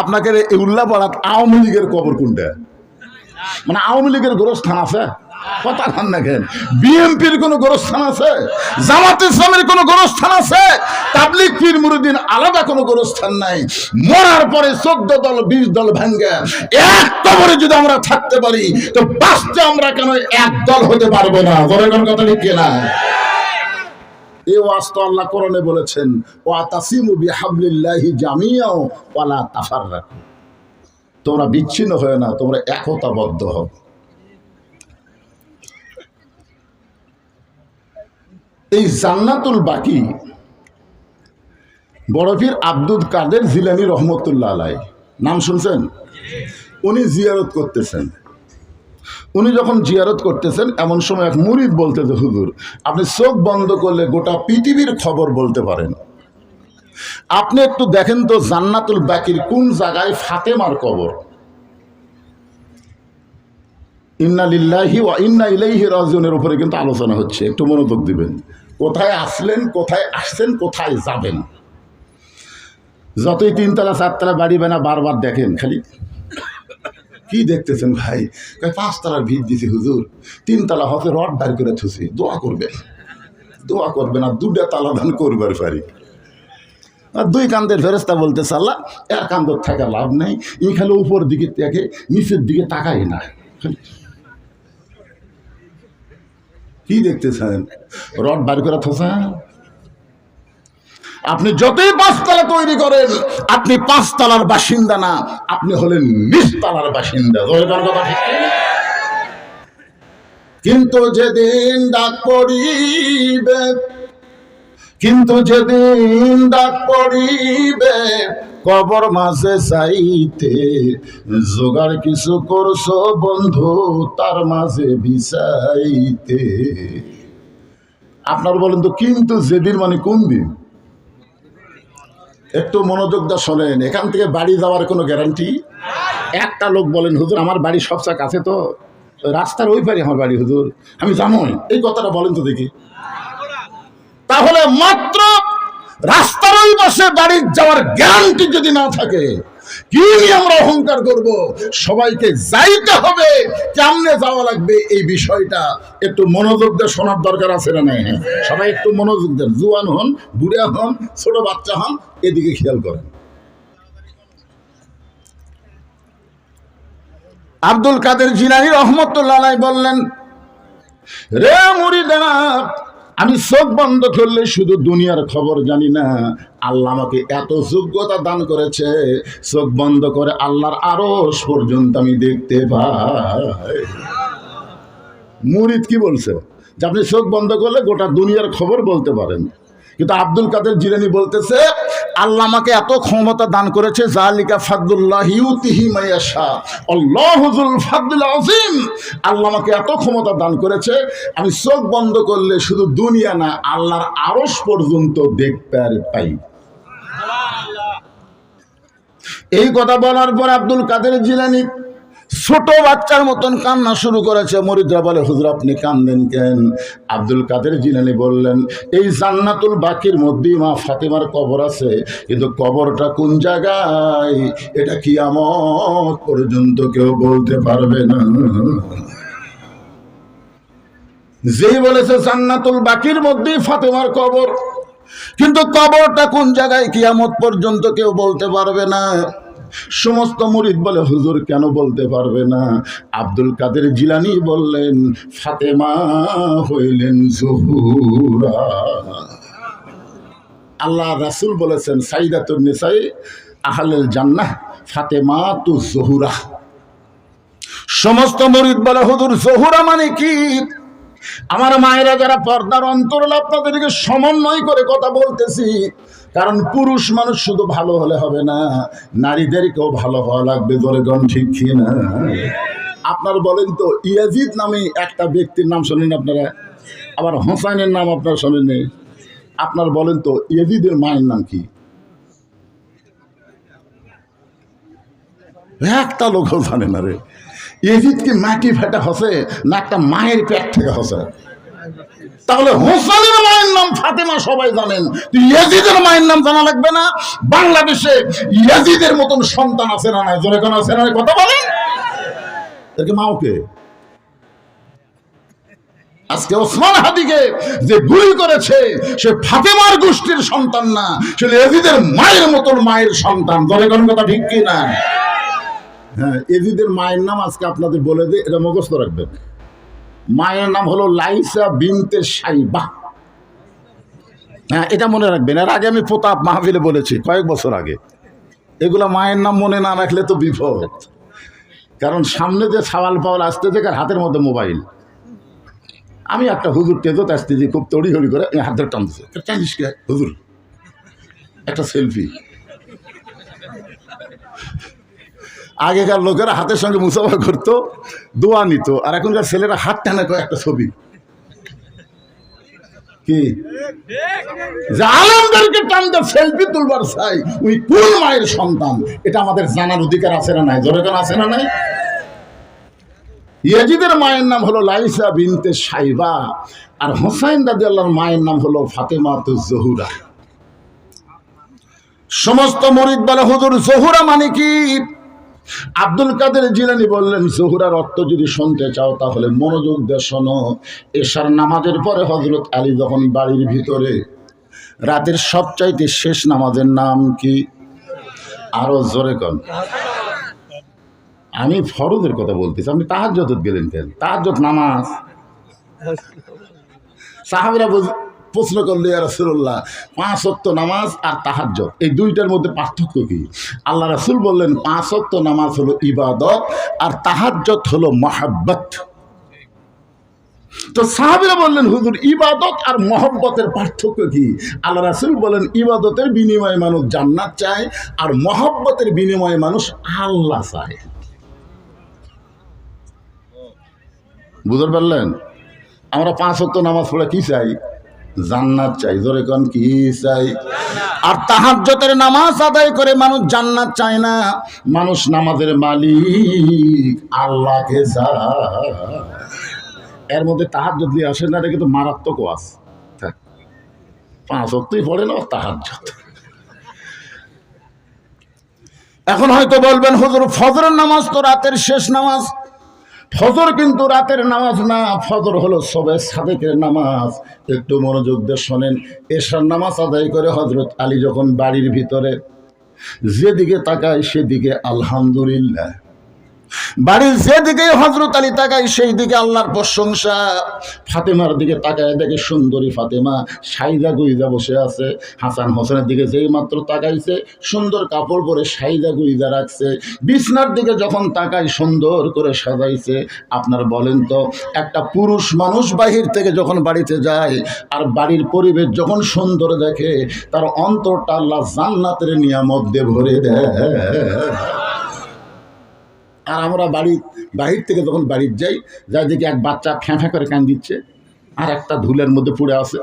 আপনাকে আওয়ামী লীগের কবর কোনটা? মানে আওয়ামী লীগের গোরস্থান আছে? কথা খান না কেন? গোরস্থান আছে? জামাত ইসলামের গোরস্থান আছে? তাবলিক পীর মুরুদ্দিন আলাদা কোনো গোরস্থান নাই। মরার পরে চোদ্দ দল, বিশ দল ভাঙ্গে। এক কবরে যদি আমরা থাকতে পারি, তো বাঁচতে আমরা কেন এক দল হতে পারব না? জনগণ কথা ঠিক কিনা তো আল্লাহ বলেছেন তোমরা বিচ্ছিন্ন হয়ে না, তোমরা একতাবদ্ধ হও। এই জান্নাতুল বাকি বড়ফির আব্দুল কাদের জিলানি রহমতুল্লাহ আলাই নাম শুনছেন? উনি জিয়ারত করতেছেন। উনি যখন জিয়ারত করতেছেন, এমন সময় এক মুরিদ বলতেছে হুজুর, আপনি চোখ বন্ধ করলে গোটা পৃথিবীর খবর বলতে পারেন। আপনি একটু দেখেন তো জান্নাতুল বাকির কোন জায়গায় ফাতেমার কবর। ইন্না লিল্লাহি ওয়া ইন্না ইলাইহি রাজিউনের উপরে কিন্তু আলোচনা হচ্ছে। একটু মনোযোগ দিবেন। কোথায় আসলেন, কোথায় আসছেন, কোথায় যাবেন? যতই তিনতলা, চারতলা, বাড়ি বানা বারবার দেখেন খালি। কি দেখতেছেন ভাই? কয় পাঁচতলার ভিড় দিছি হুজুর। তিন তিনতলা হতে রড বার করে থুসি। দোয়া করবেন। দোয়া করবেন আর দুটা তালা দান করবার পারি। আর দুই কান্দের ফেরস্তা বলতে আল্লাহ, এক কান্দর থাকা লাভ নেই। খালি উপর দিকে দেখে নিচের দিকে তাকাই না। কি দেখতেছেন? রড বার করে থোসা? আপনি যতই পাঁচতলা তৈরি করেন, আপনি পাঁচতলার বাসিন্দা না, আপনি হলেন নিচতলার বাসিন্দা? কিন্তু যেদিন ডাক পড়িবে, কিন্তু যেদিন ডাক পড়িবে, কবর মাঝে চাইতে জোগাড় কিছু করছ বন্ধু, তার মাঝে বিছাইতে। আপনার বলেন তো, কিন্তু যেদিন মানে কোন দিন? একটু মনোযোগ দা শোনেন, এখান থেকে বাড়ি যাওয়ার কোনো গ্যারান্টি একটা লোক বলেন, হুজুর, আমার বাড়ি সবচেয়ে কাছে তো? রাস্তার ওই পারে আমার বাড়ি, হুজুর। আমি জানো এই কথাটা বলেন তো দেখি। তাহলে মাত্র রাস্তার ওই পাশে বাড়ি যাওয়ার গ্যারান্টি যদি না থাকে অহংকার করব? সবাইকে যাইতে হবে। কেমনে যাওয়া লাগবে এই বিষয়টা? একটু মনোযোগ শোনার দরকার আছে না হ্যাঁ সবাই একটু মনোযোগ দেন। জুয়ান হন, বুড়া হন, ছোট বাচ্চা হন, এদিকে খেয়াল করেন। আব্দুল কাদের জিলানি রহমতুল্লাহ বললেন, রে মুরিদানা আমি চোখ বন্ধ করলে শুধু দুনিয়ার খবর জানি না। আল্লাহ আমাকে এত যোগ্যতা দান করেছে। চোখ বন্ধ করে আল্লাহর আরও পর্যন্ত আমি দেখতে পাই। মুরিদ কি বলছে? যে আপনি চোখ বন্ধ করলে গোটা দুনিয়ার খবর বলতে পারেন। কিন্তু আব্দুল কাদের জিরানি বলতেছে আল্লাহ আমাকে এত ক্ষমতা দান করেছে জালিকা ফাদুল্লাহ মাইয়াশা আল্লাহুল ফাদুল আজিম আল্লাহ আমাকে এত ক্ষমতা দান করেছে, আমি চোখ বন্ধ করলে শুধু দুনিয়া না, আল্লাহর আরস পর্যন্ত দেখতে আর পাই। এই কথা বলার পর আব্দুল কাদের জিলানি ছোট বাচ্চার মতন কান্না শুরু করেছে। মরিদরা বলে, হুজুর, আপনি কান্দেন কেন? আব্দুল কাদের জিলানি বললেন, এই জান্নাতুল বাকির মধ্যেই মা ফাতেমার কবর আছে, কিন্তু কবরটা কোন জায়গায়? এটা কি আমত পর্যন্ত কেউ বলতে পারবে না। যেই বলেছে, জান্নাতুল বাকির মধ্যেই ফাতেমার কবর, কিন্তু কবরটা কোন জায়গায় কিয়ামত পর্যন্ত কেউ বলতে পারবে না? সমস্ত মুরিদ বলে, হুজুর কেন বলতে পারবে না? আব্দুল কাদের জিলানি বললেন, ফাতেমা হইলেন জহুরা। আল্লাহ রাসূল বলেছেন, সাইদাতুন নিসাই আহলেল জান্নাহ ফাতেমা তু জহুরা। সমস্ত মুরিদ বলে, হুজুর, জহুরা মানে কি? আমার মায়েরা যারা পর্দার অন্তরল, আপনাদেরকে সমন্বয় করে কথা বলতেছি। কারণ পুরুষ মানুষ শুধু ভালো হলে হবে না, নারীদেরকেও ভালো হওয়া লাগবে ধরে গণ ঠিক না আপনার বলেন তো, ইয়াজিদ নামে একটা ব্যক্তির নাম শোনেন আপনারা? আবার হোসাইনের নাম আপনারা শোনেন আপনার বলেন তো, ইয়াজিদের মায়ের নাম কি? একটা লোকও জানে না রে। এজিদ কি মাটি ফেটা হসে, না একটা মায়ের পেট থেকে হসে? তাহলে হোসেনের মায়ের নাম ফাতেমা সবাই জানেন। ইয়াজিদের মায়ের নাম জানা লাগবে না? বাংলাদেশে ইয়াজিদের মতন সন্তান আছে না নাই? জোরে কোন আছে না কথা বলেন। এরকে মাওকে আজকে ওসমান হাদিকে যে গুলি করেছে, সে ফাতেমার গোষ্ঠীর সন্তান না, সে এজিদের মায়ের মতন মায়ের সন্তান। জোরে কোন কথা ঠিক কি না হ্যাঁ এজিদের মায়ের নাম আজকে আপনাদের বলে দিই এটা মুখস্থ রাখবেন। মায়ের নাম হলো লাইসা বিনতে সাইবা। হ্যাঁ এটা মনে রাখবেন। এর আগে আমি প্রতাপ মাহফিলে বলেছি, কয়েক বছর আগে। এগুলা মায়ের নাম মনে না রাখলে তো বিপদ। কারণ সামনে যে সাওয়াল পাওয়াল আসতে থেকে হাতের মধ্যে মোবাইল। আমি একটা হুজুর তেজত আসতেছি খুব তড়ি হড়ি করে আমি হাত ধরে টানতেছে। টানিস হুজুর? একটা সেলফি। আগেকার লোকেরা হাতের সঙ্গে মুসাফা করতো, দোয়া নিত, আর এখনকার ছেলেরা হাত টানে কয় একটা ছবি। কি? সেলফি তুলবার চাই ওই মায়ের সন্তান? এটা আমাদের জানার অধিকার আছে না না নাই? মায়ের নাম হলো লাইসা বিনতে সাইবা, আর হোসাইন দাদি আল্লাহর মায়ের নাম হলো ফাতেমা তো জহুরা। সমস্ত মরিদ বলে, হুজুর জহুরা মানে কি? আব্দুল কাদের জিলানি বললেন, জহুরার অর্থ যদি শুনতে চাও তাহলে মনোযোগ দিয়ে শোনো। এশার নামাজের পরে হজরত আলী যখন বাড়ির ভিতরে, রাতের সবচাইতে শেষ নামাজের নাম কি? আরও জোরে কন। আমি ফরজের কথা বলতেছি, আপনি তাহাজ্জত গেলেন কেন? তাহাজ্জত নামাজ। সাহাবিরা প্রশ্ন করলে রাসূলুল্লাহ, পাঁচ অক্ত নামাজ আর তাহাজ্জত এই দুইটার মধ্যে পার্থক্য কি? আল্লাহ রাসূল বললেন, পাঁচ অক্ত নামাজ হলো ইবাদত আর তাহাজ্জত হলো মহাব্বত। তো সাহাবিরা বললেন, হুজুর, ইবাদত আর মহব্বতের পার্থক্য কি? আল্লাহ রাসুল বলেন, ইবাদতের বিনিময়ে মানুষ জান্নাত চায় আর মহব্বতের বিনিময়ে মানুষ আল্লাহ চায়। বুঝতে পারলেন? আমরা পাঁচ হত্য নামাজ পড়ে কি চাই? জান্নাত চাই। জোরে কন, কি চাই? আর তাহাজ্জতের নামাজ আদায় করে মানুষ জান্নাত চায় না। মানুষ নামাজের মালিক আল্লাহকে চায়। এর মধ্যে তাহাজ্জত দিয়ে আসে না, এটা কিন্তু মারাত্মক ওয়াজ। পাঁচ হত্যই পড়ে না এখন হয়তো বলবেন, হুজুর, ফজরের নামাজ তো রাতের শেষ নামাজ। ফজর কিন্তু রাতের নামাজ না, ফজর হলো সবে সাদেকের নামাজ। একটু মনোযোগ দিয়ে শোনেন, এশার নামাজ আদায় করে হজরত আলী যখন বাড়ির ভিতরে, যেদিকে তাকায় সেদিকে আলহামদুলিল্লাহ। বাড়ির যেদিকে হজরত আলী তাকায় সেই দিকে আল্লাহর প্রশংসা। ফাতেমার দিকে তাকায়, দেখে সুন্দরী ফাতেমা সাইদা গুইজা বসে আছে। হাসান হোসেনের দিকে যেই মাত্র তাকাইছে, সুন্দর কাপড় পরে সাইদা গুইজা রাখছে। বিছনার দিকে যখন তাকায়, সুন্দর করে সাজাইছে। আপনার বলেন তো, একটা পুরুষ মানুষ বাহির থেকে যখন বাড়িতে যায়, আর বাড়ির পরিবেশ যখন সুন্দর দেখে, তার অন্তরটা আল্লাহ জান্নাতের নিয়ামত দিয়ে ভরে দেয়। আর আমরা বাড়ি বাহির থেকে যখন বাড়ির যাই যাই দেখি এক বাচ্চা ফ্যাঁ ফ্যাঁ করে কান দিচ্ছে, আর একটা ধুলের মধ্যে পড়ে আছে।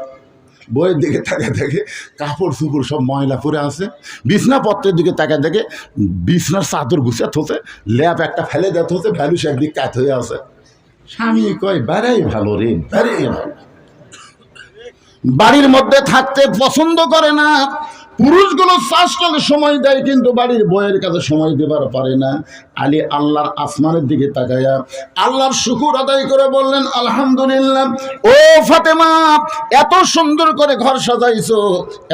বইয়ের দিকে তাকে দেখে, কাপড় চুপড় সব ময়লা পরে আছে। বিছনাপত্রের দিকে তাকে দেখে, বিছনার চাদর গুছিয়ে থোছে ল্যাপ একটা ফেলে দেয় থোছে ভ্যালু সে একদিক কাত হয়ে আছে। স্বামী কয়, বেড়াই ভালো রে, বেড়াই ভালো। বাড়ির মধ্যে থাকতে পছন্দ করে না পুরুষগুলো শ্বাসটাকে সময় দেয়, কিন্তু বাড়ির বইয়ের কাছে সময় দেবার পারে না। আলী আল্লাহর আসমানের দিকে তাকায়া আল্লাহর শুকুর আদায় করে বললেন, আলহামদুলিল্লাহ। ও ফাতেমা, এত সুন্দর করে ঘর সাজাইছো,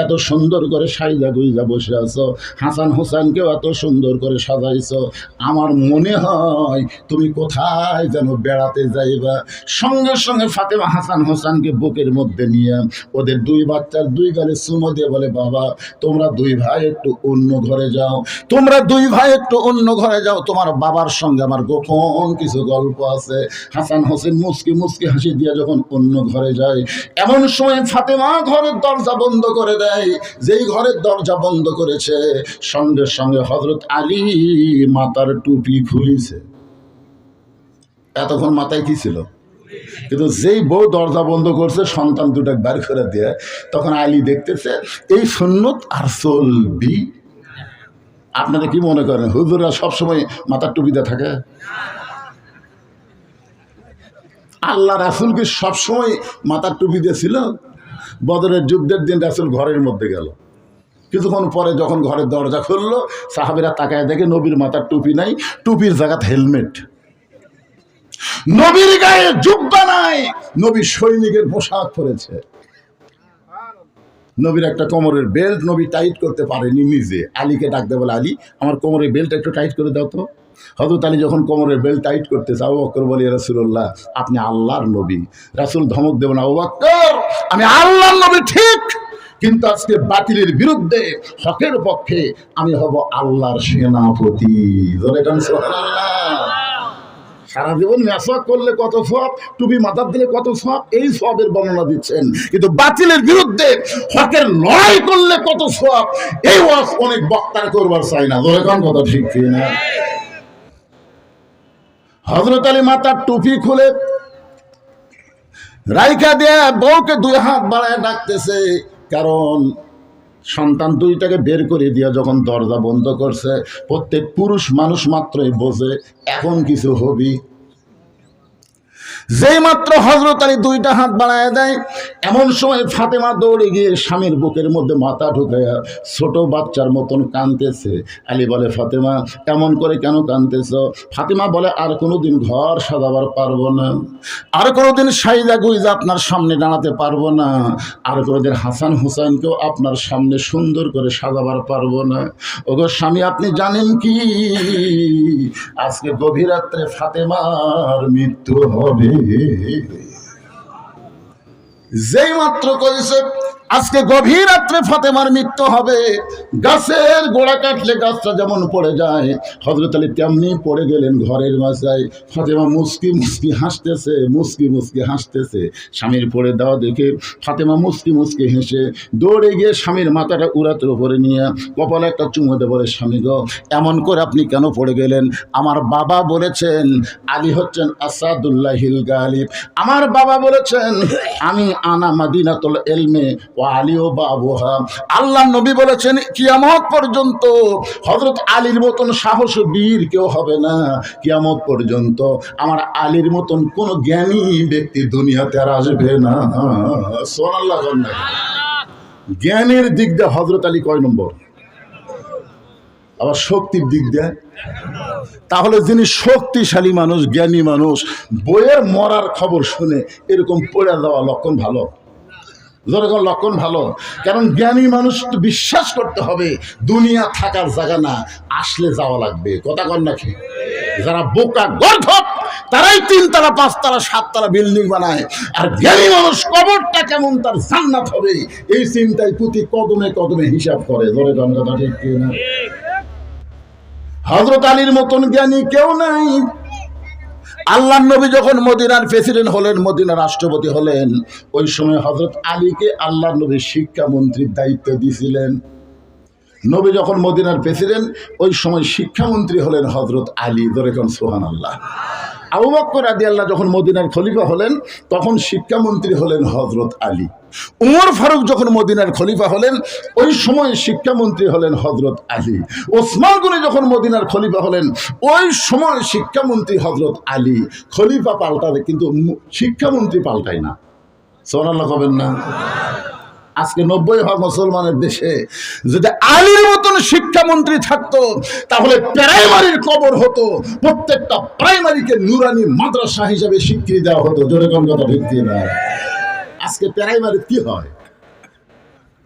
এত সুন্দর করে সাইজা গুইজা বসে আছো। হাসান হোসেনকেও এত সুন্দর করে সাজাইছো। আমার মনে হয় তুমি কোথায় যেন বেড়াতে যাইবা। সঙ্গে সঙ্গে ফাতেমা হাসান হোসেনকে বুকের মধ্যে নিয়ে ওদের দুই বাচ্চার দুই গালে চুমো দিয়ে বলে, বাবা তোমরা দুই ভাই একটু অন্য ঘরে যাও। তোমরা দুই ভাই একটু অন্য ঘরে যাও। তোমার বাবার সঙ্গে আমার গোপন কিছু গল্প আছে। হাসান হোসেন মুসকি মুসকি হাসি দিয়ে যখন অন্য ঘরে যায়, এমন সময় ফাতেমা ঘরের দরজা বন্ধ করে দেয়। যেই ঘরের দরজা বন্ধ করেছে, সঙ্গে সঙ্গে হজরত আলী মাতার টুপি খুলিছে। এতক্ষণ মাথায় কি ছিল? কিন্তু যেই বউ দরজা বন্ধ করছে, সন্তান দুটা বার করে দিয়ে, তখন আলী দেখতেছে, এই সুন্নত আর চলবি। আপনারা কি মনে করেন? হুজুরা সবসময় মাথার টুপিতে থাকে? আল্লাহ রাসুলকে সবসময় মাথার টুপি দিয়েছিল বদরের যুদ্ধের দিন রাসুল ঘরের মধ্যে গেল। কিছুক্ষণ পরে যখন ঘরের দরজা খুললো, সাহাবিরা তাকায় দেখে নবীর মাথার টুপি নাই, টুপির জায়গাত হেলমেট। নবীর গায়ে জুব্বা নাই, নবী সৈনিকের পোশাক পরেছে। নবীর একটা কোমরের বেল্ট নবী টাইট করতে পারেনি নিজে। আলীকে ডাকতে বলে, আলী, আমার কোমরের বেল্ট একটু টাইট করে দাও তো। হজরত আলী যখন কোমরের বেল্ট টাইট করতে চাও বক্কর বলি রাসুল্লাহ আপনি আল্লাহর নবী। রাসুল ধমক দেবেন না বক্কর আমি আল্লাহর নবী ঠিক, কিন্তু আজকে বাতিলের বিরুদ্ধে হকের পক্ষে আমি হব আল্লাহর সেনাপতি। সারা জীবন মেসওয়াক করলে কত সব, টুপি মাথার দিলে কত সব, এই সবের বর্ণনা দিচ্ছেন। কিন্তু বাতিলের বিরুদ্ধে হকের লড়াই করলে কত সব, এই ওয়াজ অনেক বক্তার করবার চাই না। কোন কথা ঠিক না? হজরত আলী মাথার টুপি খুলে রাইখা দিয়ে বউকে দুই হাত বাড়ায় ডাকতেছে, কারণ সন্তান দুইটাকে বের করে দিয়া যখন দরজা বন্ধ করছে, প্রত্যেক পুরুষ মানুষ মাত্রই বোঝে, এখন কিছু হবি। যেই মাত্র হজরত আলী দুইটা হাত বাড়ায় দেয়, এমন সময় ফাতেমা দৌড়ে গিয়ে স্বামীর বুকের মধ্যে মাথা ঢুকাইয়া ছোট বাচ্চার মতন কাঁদতেছে। আলী বলে, ফাতেমা এমন করে কেন কাঁদতেছ? ফাতেমা বলে, আর কোনোদিন ঘর সাজাবার পারব না। আর কোনোদিন সাইজা গুইজা আপনার সামনে দাঁড়াতে পারব না। আর কোনোদিন হাসান হুসাইনকেও আপনার সামনে সুন্দর করে সাজাবার পারব না। ওগো স্বামী, আপনি জানেন কি? আজকে গভীর রাত্রে ফাতেমার মৃত্যু হবে। যেই মাত্র করেছে আজকে গভীর রাত্রে ফাতেমার মৃত্যু হবে। গাছের গোড়া কাটলে গাছটা যেমন পড়ে যায় হজরত আলী তেমনি পড়ে গেলেন ঘরের মাথায় ফাতেমা মুসকি মুসকি হাসতেছে মুসকি মুসকি হাসতেছে। স্বামীর পড়ে দেওয়া দেখে ফাতেমা মুসকি মুসকি হেসে দৌড়ে গিয়ে স্বামীর মাথাটা উড়াতের উপরে নিয়ে কপালে একটা চুমোতে বলে, স্বামী গো, এমন করে আপনি কেন পড়ে গেলেন? আমার বাবা বলেছেন, আলী হচ্ছেন আসাদুল্লাহ আসাদুল্লাহিল গালিব। আমার বাবা বলেছেন, আমি আনা মাদিনাতুল এলমে আল্লাহ নবী বলেছেন, কিয়ামত পর্যন্ত হজরত আলীর মতন সাহস বীর কেউ হবে না। কিয়ামত পর্যন্ত আমার আলীর মতন কোন জ্ঞানী ব্যক্তি দুনিয়াতে আর আসবে না। সোনাল্লাহ জ্ঞানের দিক দিয়ে হজরত আলী কয় নম্বর? আবার শক্তির দিক দিয়ে? তাহলে যিনি শক্তিশালী মানুষ, জ্ঞানী মানুষ, বইয়ের মরার খবর শুনে এরকম পড়ে দেওয়া লক্ষণ ভালো। যেরকম লক্ষণ ভালো। কারণ জ্ঞানী মানুষ বিশ্বাস করতে হবে, দুনিয়া থাকার জায়গা না, আসলে যাওয়া লাগবে। কথা কন নাকি যারা বোকা গর্ধপ তারাই তিনতলা, পাঁচতলা, সাততলা বিল্ডিং বানায়। আর জ্ঞানী মানুষ কবরটা কেমন, তার জান্নাত হবে, এই চিন্তায় প্রতি কদমে কদমে হিসাব করে। ধরে কথা ঠিক না হজরত আলীর মতন জ্ঞানী কেউ নাই। আল্লাহ নবী যখন মদিনার প্রেসিডেন্ট হলেন, মদিনার রাষ্ট্রপতি হলেন, ওই সময় হজরত আলীকে আল্লাহ নবী শিক্ষামন্ত্রীর দায়িত্ব দিয়েছিলেন। নবী যখন মদিনার প্রেসিডেন্ট, ওই সময় শিক্ষামন্ত্রী হলেন হজরত আলী। দরেকন সোহান আল্লাহ আবু বক্কর আদি আল্লাহ যখন মদিনার খলিফা হলেন, তখন শিক্ষামন্ত্রী হলেন হজরত আলী। উমর ফারুক যখন মদিনার খলিফা হলেন, ওই সময় শিক্ষামন্ত্রী হলেন হজরত আলী। ওসমান গনি যখন মদিনার খলিফা হলেন, ওই সময় শিক্ষামন্ত্রী হজরত আলী। খলিফা পাল্টাবে কিন্তু শিক্ষামন্ত্রী পাল্টায় না। সোনাল্লাহ হবেন না? আজকে নব্বই ভাগ মুসলমানের দেশে যদি আলীর মতন শিক্ষামন্ত্রী থাকতো, তাহলে প্রাইমারির কবর হতো, প্রত্যেকটা প্রাইমারিকে নুরানি মাদ্রাসা হিসাবে স্বীকৃতি দেওয়া হতো। জোরে কোন কথা ভিত্তি না? আজকে প্রাইমারি কি হয়?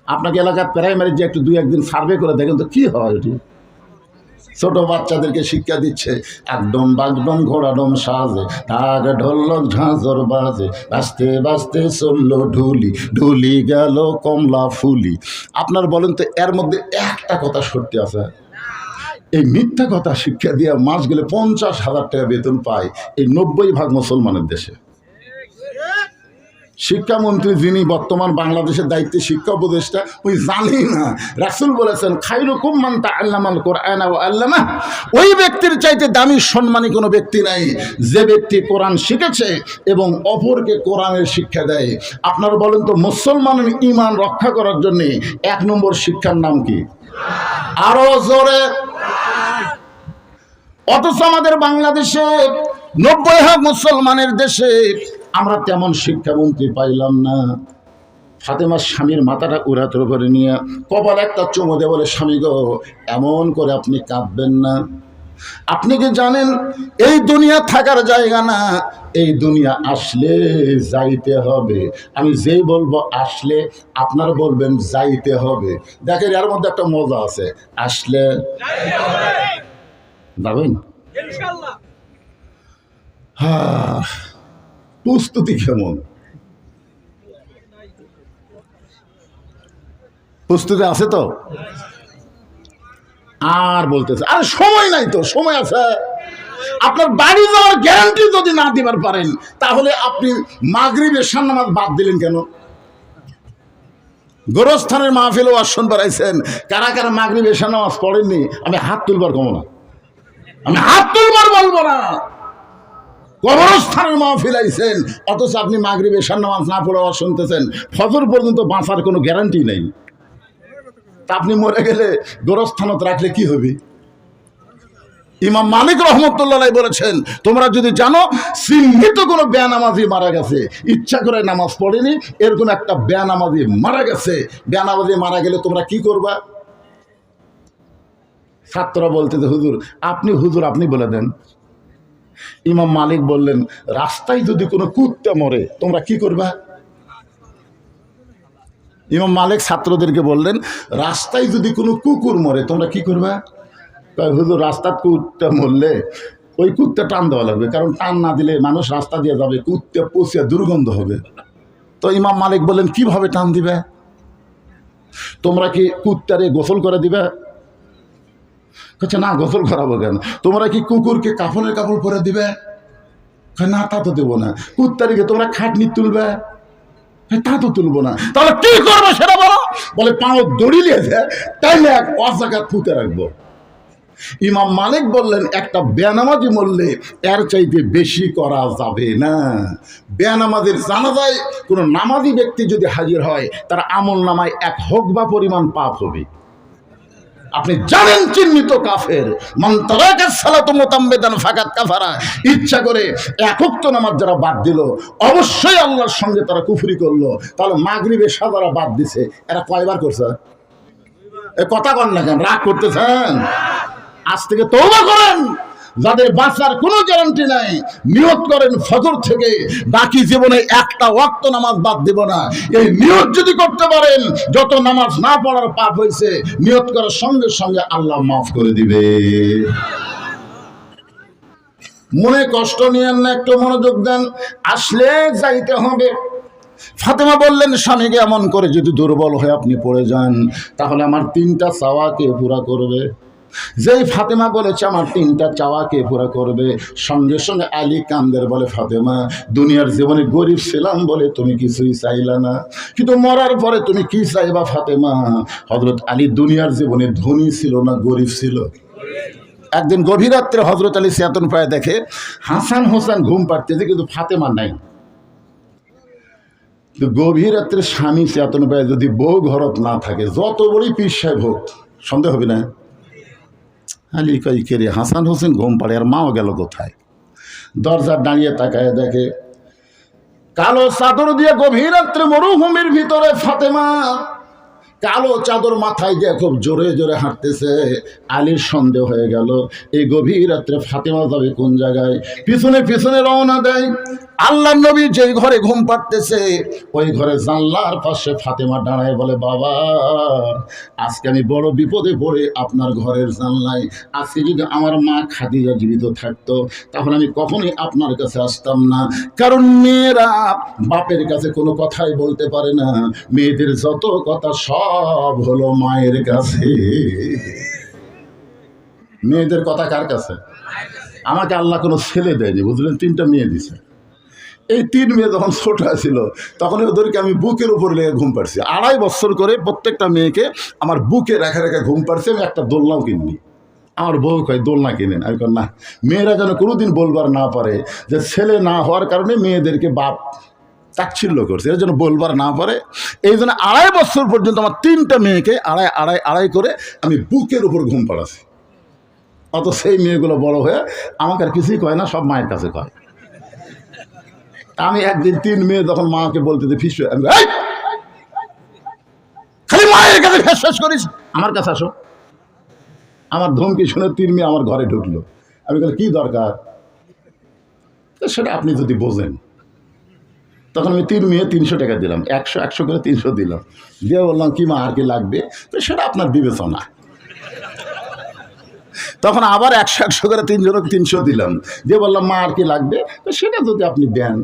আপনাকে এলাকার প্রাইমারি যে একটু দুই একদিন সার্ভে করে দেখেন তো কি হয় ওটি? ছোট বাচ্চাদেরকে শিক্ষা দিচ্ছে। একদম বাগডম ঘোড়াডম সাজে ঢাক ঢোলক ঝাঁঝর বাজে বাঁচতে বাঁচতে চলল ঢুলি ঢুলি গেল কমলা ফুলি। আপনার বলেন তো, এর মধ্যে একটা কথা সত্যি আছে। এই মিথ্যা কথা শিক্ষা দিয়ে মাস গেলে পঞ্চাশ হাজার টাকা বেতন পায় এই নব্বই ভাগ মুসলমানের দেশে। শিক্ষামন্ত্রী যিনি বর্তমান বাংলাদেশের দায়িত্বে শিক্ষা উপদেষ্টা, ওই জানি না। রাসুল বলেছেন খাইরুকুম মানতা আল্লামাল কোরআন ও আল্লামা ওই ব্যক্তির চাইতে দামি সম্মানী কোনো ব্যক্তি নাই। যে ব্যক্তি কোরআন শিখেছে এবং অপরকে কোরআনের শিক্ষা দেয়। আপনারা বলেন তো, মুসলমানের ইমান রক্ষা করার জন্য এক নম্বর শিক্ষার নাম কি? আরও জোরে। অথচ আমাদের বাংলাদেশে নব্বই ভাগ মুসলমানের দেশে আমরা তেমন শিক্ষামন্ত্রী পাইলাম না। ফাতেমার স্বামীর মাথাটা উড়াতের করে নিয়ে কপাল একটা চুমো দিয়ে বলে স্বামী গো এমন করে আপনি কাঁদবেন না। আপনি কি জানেন এই দুনিয়া থাকার জায়গা না এই দুনিয়া আসলে যাইতে হবে। আমি যেই বলব আসলে আপনার বলবেন যাইতে হবে। দেখেন এর মধ্যে একটা মজা আছে। আসলে যাবেন? হ্যাঁ। প্রস্তুতি কেমন? প্রস্তুতি আছে তো? আর বলতেছে, আর সময় নাই তো, সময় আছে। আপনার বাড়ি যাওয়ার গ্যারান্টি যদি না দিবার পারেন, তাহলে আপনি মাগরিবের সান্নামাজ বাদ দিলেন কেন? গোরস্থানের মাহফিল শুনবার আইছেন কারা কারা মাগরিব সান্নামাজ পড়েননি? আমি হাত তুলবার কমো না। আমি হাত তুলবার বলব না। কবরস্থানের মাহফিল আইছেন। অথচ আপনি মাগরিব এশার নামাজ না পড়ে শুনতেছেন। ফজর পর্যন্ত বাঁচার কোনো গ্যারান্টি নেই। তা আপনি মরে গেলে গোরস্থানত রাখলে কি হবে? ইমাম মালিক রহমতুল্লাহ বলেছেন, তোমরা যদি জানো চিহ্নিত কোনো বেয়ানামাজি মারা গেছে। ইচ্ছা করে নামাজ পড়েনি, এরকম একটা বেয়ানামাজি মারা গেছে। বেয়ানামাজি মারা গেলে তোমরা কি করবা? ছাত্ররা বলতে হুজুর, আপনি হুজুর, আপনি বলে দেন। ইমাম মালিক বললেন, রাস্তায় যদি কোনো কুত্তে মরে, তোমরা কি করবা? ইমাম মালিক ছাত্রদেরকে বললেন, রাস্তায় যদি কোনো কুকুর মরে, তোমরা কি করবা? হুজুর, রাস্তার কুত্তা মরলে ওই কুত্তে টান দেওয়া লাগবে, কারণ টান না দিলে মানুষ রাস্তা দিয়ে যাবে, কুত্তে পচিয়ে দুর্গন্ধ হবে। তো ইমাম মালিক বললেন, কীভাবে টান দিবে? তোমরা কি কুত্তারে গোসল করে দিবে? বলছে না গোসল করাবো কেন? তোমরা কি কুকুরকে কাফনের কাপড় পরে দিবে? না, তা তো দেবো না। কুত্তারিকে তোমরা খাটনি তুলবে? তা তো তুলবো না। তাহলে কি করব সেটা বলো? বলে, পাও দড়ি লিয়েছে তাইলে এক অজাকাত পুঁতে রাখব। ইমাম মালিক বললেন, একটা বেনামাজি মরলে এর চাইতে বেশি করা যাবে না। বেনামাজির জানাজায় কোনো নামাজি ব্যক্তি যদি হাজির হয়, তার আমল নামায় এক হোক বা পরিমাণ পাপ হবে। আপনি জানেন চিহ্নিত কাফের। মন্তরাকের সালাত মোতাম্বেদান ফাঁকাত কাফারা। ইচ্ছা করে একক নামাজ যারা বাদ দিল, অবশ্যই আল্লাহর সঙ্গে তারা কুফরি করল। তাহলে মাগরিবে সাদারা বাদ দিছে, এরা কয়বার করছে? এ কথা কন না কেন? রাগ করতেছেন? আজ থেকে তৌবা করেন। যাদের বাঁচার কোনো গ্যারান্টি নাই নিয়ত করেন ফজর থেকে, বাকি জীবনে একটা ওয়াক্ত নামাজ বাদ দেব না। এই নিয়ত যদি করতে পারেন, যত নামাজ না পড়ার পাপ হয়েছে নিয়ত করার সঙ্গে সঙ্গে আল্লাহ মাফ করে দিবে। মনে কষ্ট নিয়েন না একটু মনোযোগ দেন, আসলে যাইতে হবে। ফাতেমা বললেন, স্বামীকে এমন করে যদি দুর্বল হয়ে আপনি পড়ে যান, তাহলে আমার তিনটা চাওয়াকে পুরা করবে। যেই ফাতেমা বলেছে, আমার তিনটা চাওয়াকে পুরা করবে? সঙ্গে সঙ্গে আলী কান্দের বলে, ফাতেমা, দুনিয়ার জীবনে গরিব ছিলাম বলে তুমি কিছুই চাইলা না। কিন্তু মরার পরে তুমি কি চাইবা, ফাতেমা? হজরত আলী দুনিয়ার জীবনে ধনী ছিল না, গরিব ছিল। একদিন গভীর রাত্রে হজরত আলী চেতন পায়ে দেখে, হাসান হোসান ঘুম পাড়তেছে, কিন্তু ফাতেমা নাই। গভীর রাত্রে স্বামী চেতন পায় যদি বউ ঘরত না থাকে, যত বড়ই পীর সাহেব হোক, সন্দেহ হবে না? আলী কই কেরে হাসান হোসেন ঘুম পাড়ে আর মাও গেল কোথায়? দরজার দাঁড়িয়ে তাকায় দেখে, কালো চাদর দিয়ে গভীর রাত্রে মরুভূমির ভিতরে ফাতেমা কালো চাদর মাথায় দিয়ে খুব জোরে জোরে হাঁটতেছে, আলীর সন্দেহ হয়ে গেল। এই গভীর রাত্রে ফাতেমা যাবে কোন জায়গায়? পিছনে পিছনে রওনা দেয়। আল্লাহ নবী যেই ঘরে ঘুম পাড়তেছে, ওই ঘরে জানলার পাশে ফাতেমা দাঁড়ায় বলে, বাবা, আজকে আমি বড় বিপদে পড়ে আপনার ঘরের জানলায়। আজকে যদি আমার মা খাদিজা জীবিত থাকতো, তাহলে আমি কখনোই আপনার কাছে আসতাম না। কারণ মেয়েরা বাপের কাছে কোনো কথাই বলতে পারে না। মেয়েদের যত কথা সব হলো মায়ের কাছে। মেয়েদের কথা কার কাছে? আমাকে আল্লাহ কোনো ছেলে দেয়নি, বুঝলেন? তিনটা মেয়ে দিছে। এই তিন মেয়ে যখন ছোট ছিল, তখন ওদেরকে আমি বুকের উপর লেগে ঘুম পাড়ছি। আড়াই বছর করে প্রত্যেকটা মেয়েকে আমার বুকে রেখে রেখে ঘুম পাড়ছি, আমি একটা দোলনাও কিনি আমার বউ কয়, দোলনা কিনেন আমি কই না। মেয়েরা যেন কোনোদিন বলবার না পারে যে ছেলে না হওয়ার কারণে মেয়েদেরকে বাপ তাচ্ছিল্য করছে, এর জন্য বলবার না পারে। এই জন্য আড়াই বছর পর্যন্ত আমার তিনটা মেয়েকে আড়াই আড়াই আড়াই করে আমি বুকের উপর ঘুম পাড়াছি অত সেই মেয়েগুলো বড় হয়ে আমাকে আর কিছুই কয় না, সব মায়ের কাছে কয়। আমি একদিন তিন মেয়ে যখন মাকে বলতে যে ফিস, আমি খালি মায়ের কাছে ফেস ফেস করিস। আমার কাছে আসো। আমার ধমকি শুনে তিন মেয়ে আমার ঘরে ঢুকলো। আমি বলি, কি দরকার? সেটা আপনি যদি বোঝেন। তখন আমি তিন মেয়ে তিনশো টাকা দিলাম, একশো একশো করে তিনশো দিলাম। দিয়ে বললাম, কি মা, আর কি লাগবে? তো সেটা আপনার বিবেচনা। তখন আবার একশো একশো করে তিনজন তিনশো দিলাম। দিয়ে বললাম, মা, আর কি লাগবে? তো সেটা যদি আপনি দেন।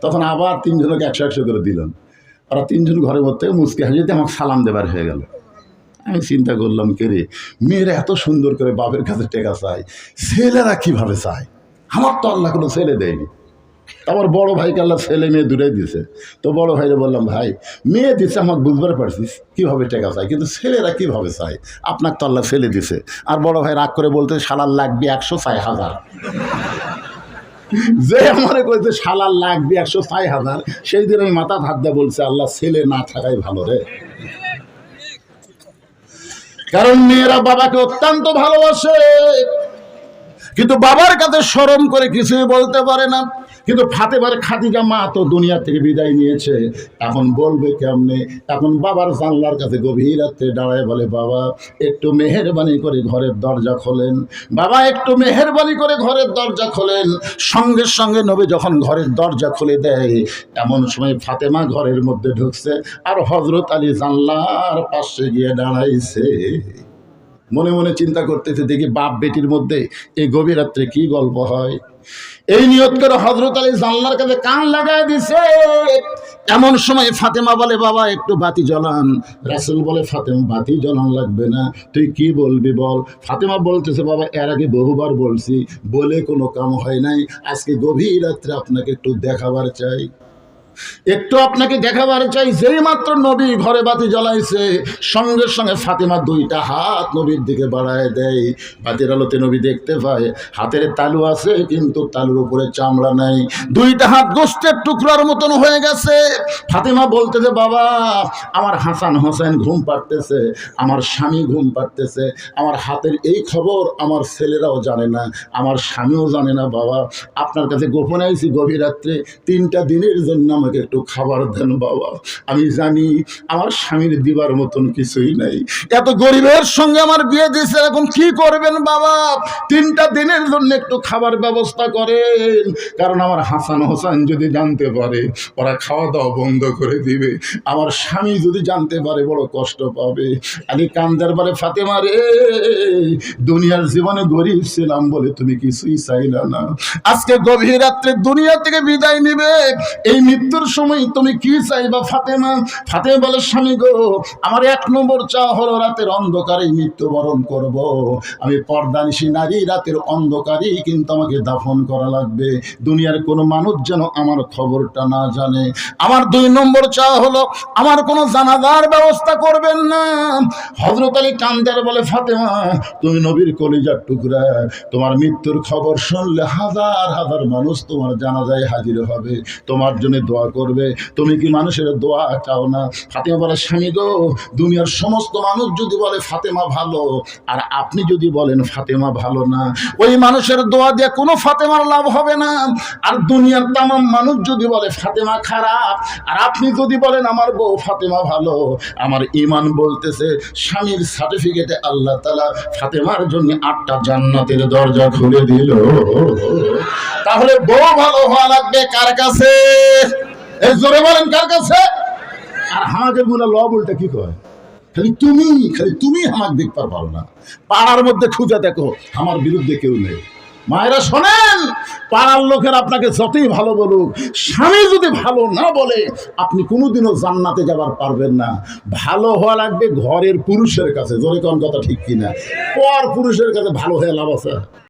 তখন আবার তিনজনকে একশো একশো করে দিলাম। ওরা তিনজন ঘরের মধ্যে মুসকে হাজিতে আমাকে সালাম দেবার হয়ে গেল। আমি চিন্তা করলাম, কে রে? মেয়েরা এত সুন্দর করে বাপের কাছে টেকা চায়। ছেলেরা কীভাবে চায়? আমার তো আল্লাহ কোনো ছেলে দেয়নি। আমার বড় ভাইকে আল্লাহ ছেলে মেয়ে দুটাই দিছে তো বড় ভাইরে বললাম, ভাই, মেয়ে দিছে, আমাকে বুঝবার পারছিস, কীভাবে টেকা চায়? কিন্তু ছেলেরা কীভাবে চায়? আপনার তো আল্লাহ ছেলে দিছে। আর বড় ভাই রাগ করে বলতে সালার লাগবে একশো ছয় হাজার। যে আমার কইছে শালার লাগবে একশো ছয় হাজার, সেই দিন আমি মাথা হাত দিয়ে বলছে, আল্লাহ ছেলে না থাকাই ভালো রে। কারণ মেয়েরা বাবাকে অত্যন্ত ভালোবাসে। কিন্তু বাবার কাছে শরম করে কিছুই বলতে পারে না। কিন্তু ফাতেবার খাদিজা মা তো দুনিয়া থেকে বিদায় নিয়েছে। এখন বলবে কেমনে? এখন বাবার জানলার কাছে গভীর রাত্রে দাঁড়ায় বলে, বাবা, একটু মেহেরবানি করে ঘরের দরজা খোলেন। বাবা, একটু মেহেরবানি করে ঘরের দরজা খোলেন। সঙ্গে সঙ্গে নবী যখন ঘরের দরজা খুলে দেয়, এমন সময় ফাতেমা ঘরের মধ্যে ঢুকছে আর হজরত আলী জানলার পাশে গিয়ে দাঁড়াইছে। মনে মনে চিন্তা করতেছে, দেখি বাপ বেটির মধ্যে এই গভীর রাত্রে কি গল্প হয়? এই নিয়ত করে হজরত আলী জানলার কাছে কান লাগায় দিছে। এমন সময় ফাতেমা বলে, বাবা, একটু বাতি জ্বলান। রাসুল বলে, ফাতেমা, বাতি জ্বলান লাগবে না। তুই কি বলবি বল? ফাতেমা বলতেছে, বাবা, এর আগে বহুবার বলছি, বলে কোনো কাম হয় নাই। আজকে গভীর রাত্রে আপনাকে একটু দেখাবার চাই। একটু আপনাকে দেখাবার চাই, যেই মাত্র নবী ঘরে বাতি জ্বলাইছে, সঙ্গে সঙ্গে ফাতেমা দুইটা হাত নবীর দিকে বাড়ায় দেয়। বাতির আলোতে নবী দেখতে পায়, হাতের তালু আছে, কিন্তু তালুর উপরে চামড়া নাই। দুইটা হাত গোস্তের টুকরার মতন হয়ে গেছে। ফাতেমা বলতে যে, বাবা, আমার হাসান হোসেন ঘুম পাড়তেছে, আমার স্বামী ঘুম পাড়তেছে, আমার হাতের এই খবর আমার ছেলেরাও জানে না, আমার স্বামীও জানে না, বাবা। আপনার কাছে গোপনে আইছি গভীর রাত্রে তিনটা দিনের জন্য আমাকে একটু খাবার দেন বাবা। আমি জানি আমার স্বামীর দিবার মতন কিছুই নাই। এত গরিবের সঙ্গে আমার বিয়ে দিয়েছে, এখন কি করবেন বাবা? তিনটা দিনের জন্য একটু খাবার ব্যবস্থা করেন। কারণ আমার হাসান হোসেন যদি জানতে পারে, ওরা খাওয়া দাওয়া বন্ধ করে দিবে। আমার স্বামী যদি জানতে পারে, বড় কষ্ট পাবে। আলী কান্দার বলে ফাতেমা রে, দুনিয়ার জীবনে গরিব ছিলাম বলে তুমি কিছুই চাইলা না। আজকে গভীর রাত্রে দুনিয়া থেকে বিদায় নিবে। এই মৃত্যুর সময় তুমি কি চাইবা, ফাতেমা? ফাতেমা বলে, স্বামী গো, আমার এক নম্বর চা হলো রাতের অন্ধকারে মৃত্যুবরণ করব। আমি পর্দানিসী নারী, রাতের অন্ধকারেই কিন্তু আমাকে দাফন করা লাগবে। দুনিয়ার কোনো মানুষ যেন আমার খবরটা না জানে। আমার দুই নম্বর চা হলো, আমার কোনো জানাজার ব্যবস্থা করবেন না। হজরত আলী কান্দার বলে, ফাতেমা, তুমি নবীর কলিজার টুকরা। তোমার মৃত্যুর খবর শুনলে হাজার হাজার মানুষ তোমার জানাজায় হাজির হবে। তোমার জন্য দোয়া করবে। তুমি কি মানুষের দোয়া চাও না? ফাতেমা বলে, স্বামী গো, দুনিয়ার সমস্ত মানুষ যদি বলে ফাতেমা ভালো, আর আপনি যদি বলেন ফাতেমা ভালো না, ওই মানুষের দোয়া দিয়ে কোনো ফাতেমার লাভ হবে না। আর দুনিয়ার তামাম মানুষ যদি বলে ফাতেমা খারাপ, আর আপনি যদি বলেন, আমার বউ ফাতেমা ভালো আমার ইমান বলতেছে, স্বামীর সার্টিফিকেটে আল্লাহ তালা ফাতেমার জন্য আটটা জান্নাতের দরজা খুলে দিল। তাহলে বউ ভালো হওয়া লাগবে কার কাছে? এই জোরে বলেন কার কাছে? আর হামাকে গুলা ল বলতে কি কয়? খালি তুমি খালি তুমি আমাকে দেখতে পারো না। পাড়ার মধ্যে খুঁজে দেখো, আমার বিরুদ্ধে কেউ নেই। মায়েরা শোনেন, পাড়ার লোকের আপনাকে যতই ভালো বলুক, স্বামী যদি ভালো না বলে, আপনি কোনোদিনও জান্নাতে যাবার পারবেন না। ভালো হওয়া লাগবে ঘরের পুরুষের কাছে। জোরে কোন কথা ঠিক কিনা? পর পুরুষের কাছে ভালো হয়ে লাভ আছে।